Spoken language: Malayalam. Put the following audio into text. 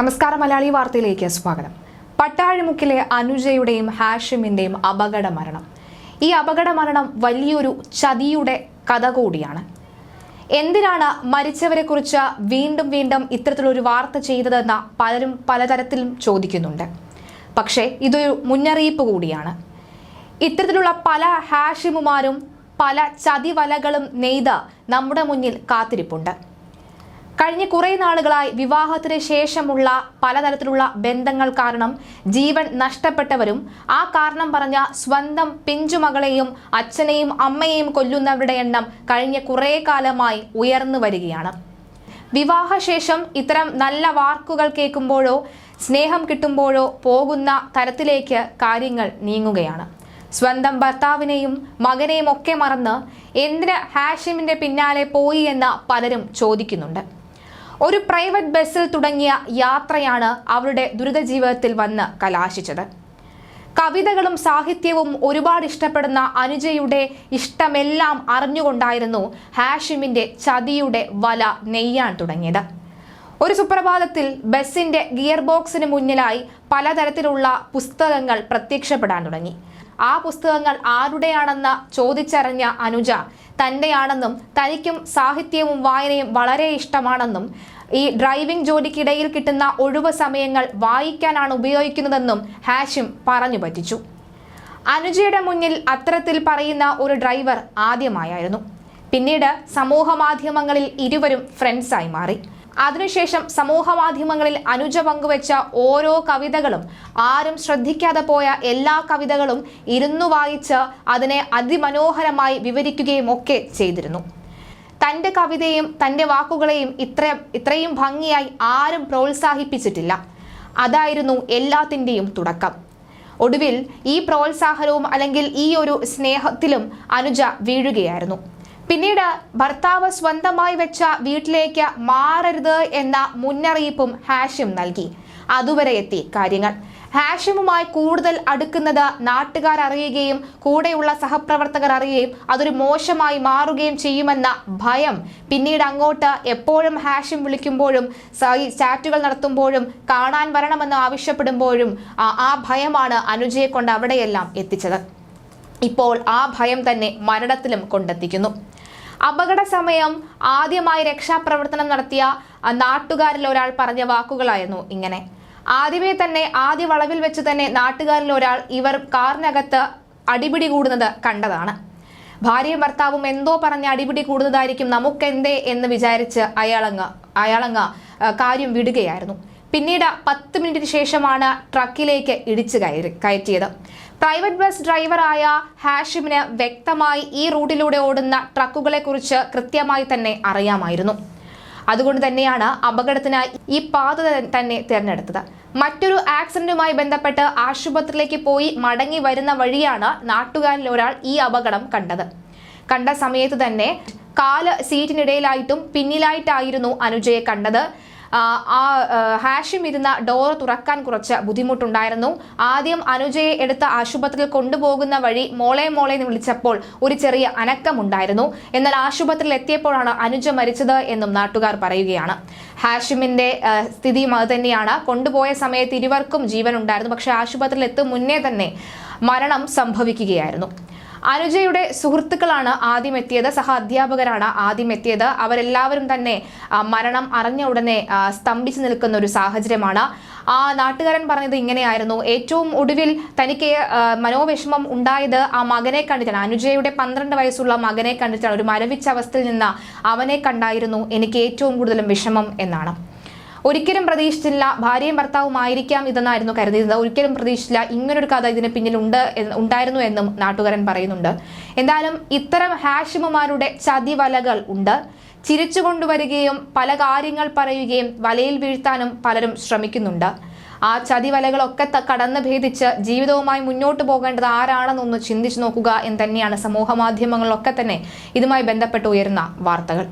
നമസ്കാരം മലയാളി വാർത്തയിലേക്ക് സ്വാഗതം. പട്ടാഴിമുക്കിലെ അനുജയുടെയും ഹാഷിമിന്റെയും അപകട മരണം. ഈ അപകട മരണം വലിയൊരു ചതിയുടെ കഥ കൂടിയാണ്. എന്തിനാണ് മരിച്ചവരെക്കുറിച്ച് വീണ്ടും വീണ്ടും ഇത്തരത്തിലൊരു വാർത്ത ചെയ്തതെന്ന പലരും പലതരത്തിലും ചോദിക്കുന്നുണ്ട്. പക്ഷേ ഇതൊരു മുന്നറിയിപ്പ് കൂടിയാണ്. ഇത്തരത്തിലുള്ള പല ഹാഷിമുമാരും പല ചതിവലകളും നെയ്ത് നമ്മുടെ മുന്നിൽ കാത്തിരിപ്പുണ്ട്. കഴിഞ്ഞ കുറേ നാളുകളായി വിവാഹത്തിന് ശേഷമുള്ള പലതരത്തിലുള്ള ബന്ധങ്ങൾ കാരണം ജീവൻ നഷ്ടപ്പെട്ടവരും ആ കാരണം പറഞ്ഞ സ്വന്തം പിഞ്ചുമകളെയും അച്ഛനെയും അമ്മയെയും കൊല്ലുന്നവരുടെ എണ്ണം കഴിഞ്ഞ കുറേ കാലമായി ഉയർന്നു വരികയാണ്. വിവാഹശേഷം ഇത്തരം നല്ല വാർക്കുകൾ കേൾക്കുമ്പോഴോ സ്നേഹം കിട്ടുമ്പോഴോ പോകുന്ന തരത്തിലേക്ക് കാര്യങ്ങൾ നീങ്ങുകയാണ്. സ്വന്തം ഭർത്താവിനെയും മകനെയും ഒക്കെ മറന്ന് എന്തിന് ഹാഷിമിന്റെ പിന്നാലെ പോയി എന്ന് പലരും ചോദിക്കുന്നുണ്ട്. ഒരു പ്രൈവറ്റ് ബസ്സിൽ തുടങ്ങിയ യാത്രയാണ് അവരുടെ ദുരിത ജീവിതത്തിൽ വന്ന് കലാശിച്ചത്. കവിതകളും സാഹിത്യവും ഒരുപാട് ഇഷ്ടപ്പെടുന്ന അനുജയുടെ ഇഷ്ടമെല്ലാം അറിഞ്ഞുകൊണ്ടായിരുന്നു ഹാഷിമിന്റെ ചതിയുടെ വല നെയ്യാൻ തുടങ്ങിയത്. ഒരു സുപ്രഭാതത്തിൽ ബസ്സിന്റെ ഗിയർ ബോക്സിന് മുന്നിലായി പലതരത്തിലുള്ള പുസ്തകങ്ങൾ പ്രത്യക്ഷപ്പെടാൻ തുടങ്ങി. ആ പുസ്തകങ്ങൾ ആരുടെയാണെന്ന് ചോദിച്ചറിഞ്ഞ അനുജ തന്റെയാണെന്നും തനിക്കും സാഹിത്യവും വായനയും വളരെ ഇഷ്ടമാണെന്നും ഈ ഡ്രൈവിംഗ് ജോലിക്കിടയിൽ കിട്ടുന്ന ഒഴിവ് സമയങ്ങൾ വായിക്കാനാണ് ഉപയോഗിക്കുന്നതെന്നും ഹാഷിം പറഞ്ഞു പറ്റിച്ചു. അനുജയുടെ മുന്നിൽ അത്തരത്തിൽ പറയുന്ന ഒരു ഡ്രൈവർ ആദ്യമായായിരുന്നു. പിന്നീട് സമൂഹ മാധ്യമങ്ങളിൽ ഇരുവരും ഫ്രണ്ട്സായി മാറി. അതിനുശേഷം സമൂഹ മാധ്യമങ്ങളിൽ അനുജ പങ്കുവച്ച ഓരോ കവിതകളും ആരും ശ്രദ്ധിക്കാതെ പോയ എല്ലാ കവിതകളും ഇരുന്നു വായിച്ച് അതിനെ അതിമനോഹരമായി വിവരിക്കുകയും ഒക്കെ ചെയ്തിരുന്നു. തന്റെ കവിതയും തന്റെ വാക്കുകളെയും ഇത്ര ഇത്രയും ഭംഗിയായി ആരും പ്രോത്സാഹിപ്പിച്ചിട്ടില്ല. അതായിരുന്നു എല്ലാത്തിന്റെയും തുടക്കം. ഒടുവിൽ ഈ പ്രോത്സാഹനവും അല്ലെങ്കിൽ ഈ ഒരു സ്നേഹത്തിലും അനുജ വീഴുകയായിരുന്നു. പിന്നീട് ഭർത്താവ് സ്വന്തമായി വെച്ച വീട്ടിലേക്ക് മാറരുത് എന്ന മുന്നറിയിപ്പും ഹാഷിം നൽകി. അതുവരെ എത്തി കാര്യങ്ങൾ. ഹാഷിമുമായി കൂടുതൽ അടുക്കുന്നത് നാട്ടുകാർ അറിയുകയും കൂടെയുള്ള സഹപ്രവർത്തകർ അറിയുകയും അതൊരു മോശമായി മാറുകയും ചെയ്യുമെന്ന ഭയം പിന്നീട് അങ്ങോട്ട് എപ്പോഴും ഹാഷിം വിളിക്കുമ്പോഴും ചാറ്റുകൾ നടത്തുമ്പോഴും കാണാൻ വരണമെന്ന് ആവശ്യപ്പെടുമ്പോഴും ആ ഭയമാണ് അനുജയെ കൊണ്ട് അവിടെയെല്ലാം എത്തിച്ചത്. ഇപ്പോൾ ആ ഭയം തന്നെ മരണത്തിലും കൊണ്ടെത്തിക്കുന്നു. അപകട സമയം ആദ്യമായി രക്ഷാപ്രവർത്തനം നടത്തിയ നാട്ടുകാരിൽ ഒരാൾ പറഞ്ഞ വാക്കുകളായിരുന്നു ഇങ്ങനെ. ആദ്യമേ തന്നെ ആദ്യ വളവിൽ വെച്ച് തന്നെ നാട്ടുകാരിൽ ഒരാൾ ഇവർ കാറിനകത്ത് അടിപിടി കൂടുന്നത് കണ്ടതാണ്. ഭാര്യയും ഭർത്താവും എന്തോ പറഞ്ഞ് അടിപിടി കൂടുന്നതായിരിക്കും നമുക്കെന്തേ എന്ന് വിചാരിച്ച് അയാളങ്ങ് അയാളങ്ങ് കാര്യം വിടുകയായിരുന്നു. പിന്നീട് പത്ത് മിനിറ്റിന് ശേഷമാണ് ട്രക്കിലേക്ക് ഇടിച്ചു കയറി കയറ്റിയത്. പ്രൈവറ്റ് ബസ് ഡ്രൈവറായ ഹാഷിമിന് വ്യക്തമായി ഈ റൂട്ടിലൂടെ ഓടുന്ന ട്രക്കുകളെക്കുറിച്ച് കൃത്യമായി തന്നെ അറിയാമായിരുന്നു. അതുകൊണ്ട് തന്നെയാണ് അപകടത്തിനായി ഈ പാത തന്നെ തിരഞ്ഞെടുത്തത്. മറ്റൊരു ആക്സിഡന്റുമായി ബന്ധപ്പെട്ട് ആശുപത്രിയിലേക്ക് പോയി മടങ്ങി വരുന്ന വഴിയാണ് നാട്ടുകാരിൽ ഒരാൾ ഈ അപകടം കണ്ടത്. കണ്ട സമയത്ത് തന്നെ കാൽ സീറ്റിനിടയിലായിട്ടും പിന്നിലായിട്ടായിരുന്നു അനുജയെ കണ്ടത്. ആ ഹാഷിം ഇരുന്ന ഡോർ തുറക്കാൻ കുറച്ച് ബുദ്ധിമുട്ടുണ്ടായിരുന്നു. ആദ്യം അനുജയെ എടുത്ത ആശുപത്രിയിൽ കൊണ്ടുപോകുന്ന വഴി മോളെ മോളെ എന്ന് വിളിച്ചപ്പോൾ ഒരു ചെറിയ അനക്കമുണ്ടായിരുന്നു. എന്നാൽ ആശുപത്രിയിൽ എത്തിയപ്പോഴാണ് അനുജ മരിച്ചത് എന്നും നാട്ടുകാർ പറയുകയാണ്. ഹാഷിമിന്റെ സ്ഥിതിയും അത് തന്നെയാണ്. കൊണ്ടുപോയ സമയത്ത് ഇരുവർക്കും ജീവൻ ഉണ്ടായിരുന്നു പക്ഷേ ആശുപത്രിയിൽ എത്തും മുന്നേ തന്നെ മരണം സംഭവിക്കുകയായിരുന്നു. അനുജയുടെ സുഹൃത്തുക്കളാണ് ആദ്യം എത്തിയത് സഹ അധ്യാപകരാണ് ആദ്യം എത്തിയത് അവരെല്ലാവരും തന്നെ മരണം അറിഞ്ഞ ഉടനെ സ്തംഭിച്ചു നിൽക്കുന്ന ഒരു സാഹചര്യമാണ്. ആ നാട്ടുകാരൻ പറഞ്ഞത് ഇങ്ങനെയായിരുന്നു. ഏറ്റവും ഒടുവിൽ തനിക്ക് മനോവിഷമം ഉണ്ടായത് ആ മകനെ കണ്ടിട്ടാണ്. അനുജയുടെ പന്ത്രണ്ട് വയസ്സുള്ള മകനെ കണ്ടിട്ടാണ്. ഒരു മരവിച്ച അവസ്ഥയിൽ നിന്ന് അവനെ കണ്ടായിരുന്നു. എനിക്ക് ഏറ്റവും കൂടുതലും വിഷമം എന്നാണ്. ഒരിക്കലും പ്രതീക്ഷിച്ചില്ല ഭാര്യയും ഭർത്താവും ആയിരിക്കാം ഇതെന്നായിരുന്നു കരുതിയത് ഒരിക്കലും പ്രതീക്ഷിച്ചില്ല ഇങ്ങനൊരു കഥ ഇതിന് പിന്നിൽ ഉണ്ട് ഉണ്ടായിരുന്നു എന്നും നാട്ടുകാരൻ പറയുന്നുണ്ട്. എന്തായാലും ഇത്തരം ഹാഷിമുമാരുടെ ചതിവലകൾ ഉണ്ട്. ചിരിച്ചു കൊണ്ടുവരികയും പല കാര്യങ്ങൾ പറയുകയും വലയിൽ വീഴ്ത്താനും പലരും ശ്രമിക്കുന്നുണ്ട്. ആ ചതിവലകളൊക്കെ കടന്നു ഭേദിച്ച് ജീവിതവുമായി മുന്നോട്ട് പോകേണ്ടത് ആരാണെന്നൊന്ന് ചിന്തിച്ചു നോക്കുക എന്ന് തന്നെയാണ് സമൂഹ മാധ്യമങ്ങളിലൊക്കെ തന്നെ ഇതുമായി ബന്ധപ്പെട്ട് ഉയരുന്ന വാർത്തകൾ.